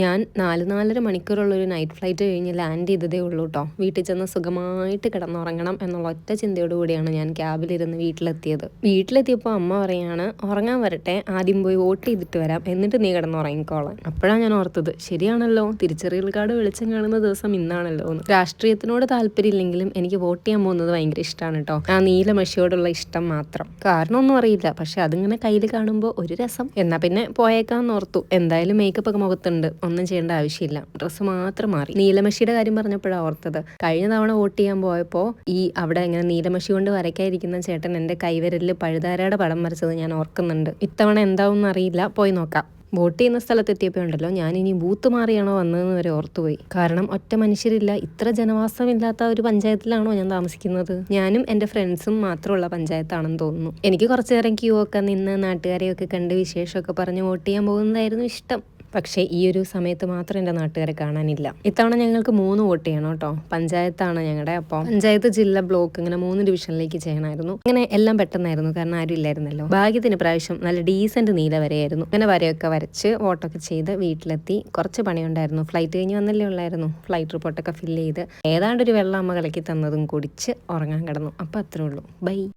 ഞാൻ നാല് നാലര മണിക്കൂറുള്ള ഒരു നൈറ്റ് ഫ്ലൈറ്റ് കഴിഞ്ഞ് ലാൻഡ് ചെയ്തതേ ഉള്ളൂ കേട്ടോ വീട്ടിൽ ചെന്ന് സുഖമായിട്ട് കിടന്നുറങ്ങണം എന്നുള്ള ഒറ്റ ചിന്തയോട് കൂടിയാണ് ഞാൻ ക്യാബിലിരുന്ന് വീട്ടിലെത്തിയത്. വീട്ടിലെത്തിയപ്പോൾ അമ്മ പറയാണ് ഉറങ്ങാൻ വരട്ടെ ആദ്യം പോയി വോട്ട് ചെയ്തിട്ട് വരാം എന്നിട്ട് നീ കിടന്നുറങ്ങിക്കോളാം അപ്പോഴാണ് ഞാൻ ഓർത്തത് ശരിയാണല്ലോ തിരിച്ചറിയൽ കാർഡ് വെളിച്ചം കാണുന്ന ദിവസം ഇന്നാണല്ലോ എന്ന്. രാഷ്ട്രീയത്തിനോട് താല്പര്യമില്ലെങ്കിലും എനിക്ക് വോട്ട് ചെയ്യാൻ പോകുന്നത് ഭയങ്കര ഇഷ്ടമാണ് കേട്ടോ ആ നീല മഷിയോടുള്ള ഇഷ്ടം മാത്രം. കാരണമൊന്നും അറിയില്ല പക്ഷെ അതിങ്ങനെ കയ്യിൽ കാണുമ്പോൾ ഒരു രസം. എന്നാൽ പിന്നെ പോയേക്കാന്ന് ഓർത്തു. എന്തായാലും മേക്കപ്പ് ഒക്കെ മുഖത്തുണ്ട്. ഒന്നും ചെയ്യേണ്ട ആവശ്യമില്ല. ഡ്രസ്സ് മാത്രം മാറി. നീലമഷിയുടെ കാര്യം പറഞ്ഞപ്പോഴാണ് ഓർത്തത്. കഴിഞ്ഞ തവണ വോട്ട് ചെയ്യാൻ പോയപ്പോൾ ഈ അവിടെ ഇങ്ങനെ നീലമഷി കൊണ്ട് വരയ്ക്കാതിരിക്കുന്ന ചേട്ടൻ എന്റെ കൈവിരലിൽ പഴുതാരയുടെ പടം വരച്ചത് ഞാൻ ഓർക്കുന്നുണ്ട്. ഇത്തവണ എന്താവും അറിയില്ല. പോയി നോക്കാം. വോട്ട് ചെയ്യുന്ന സ്ഥലത്തെത്തിയപ്പോൾ ഉണ്ടല്ലോ ഞാൻ ഇനി ബൂത്ത് മാറിയാണോ വന്നതെന്ന് വരെ ഓർത്തുപോയി. കാരണം ഒറ്റ മനുഷ്യരില്ല. ഇത്ര ജനവാസമില്ലാത്ത ഒരു പഞ്ചായത്തിലാണോ ഞാൻ താമസിക്കുന്നത്? ഞാനും എന്റെ ഫ്രണ്ട്സും മാത്രമുള്ള പഞ്ചായത്താണെന്ന് തോന്നുന്നു. എനിക്ക് കുറച്ചു നേരം ക്യൂ ഒക്കെ നിന്ന് നാട്ടുകാരെയൊക്കെ കണ്ട് വിശേഷമൊക്കെ പറഞ്ഞ് വോട്ട് ചെയ്യാൻ പോകുന്നതായിരുന്നു ഇഷ്ടം. പക്ഷേ ഈ ഒരു സമയത്ത് മാത്രം എന്റെ നാട്ടുകാരെ കാണാനില്ല. ഇത്തവണ ഞങ്ങൾക്ക് മൂന്ന് വോട്ട് ചെയ്യണം കേട്ടോ. പഞ്ചായത്താണ് ഞങ്ങളുടെ അപ്പോൾ പഞ്ചായത്ത് ജില്ല ബ്ലോക്ക് ഇങ്ങനെ മൂന്ന് ഡിവിഷനിലേക്ക് ചെയ്യണമായിരുന്നു. അങ്ങനെ എല്ലാം പെട്ടെന്നായിരുന്നു. കാരണം ആരും ഇല്ലായിരുന്നല്ലോ. ഭാഗ്യത്തിന് പ്രാവശ്യം നല്ല ഡീസന്റ് നീല വരെയായിരുന്നു. അങ്ങനെ വരയൊക്കെ വരച്ച് വോട്ടൊക്കെ ചെയ്ത് വീട്ടിലെത്തി. കുറച്ച് പണിയുണ്ടായിരുന്നു. ഫ്ലൈറ്റ് കഴിഞ്ഞ് വന്നല്ലേ ഉള്ളായിരുന്നു. ഫ്ലൈറ്റ് റിപ്പോർട്ടൊക്കെ ഫില്ല് ചെയ്ത് ഏതാണ്ട് ഒരു വെള്ളം അമ്മ കലക്കി തന്നതും കുടിച്ച് ഉറങ്ങാൻ കിടന്നു. അപ്പോൾ അത്രേ ഉള്ളൂ. ബൈ.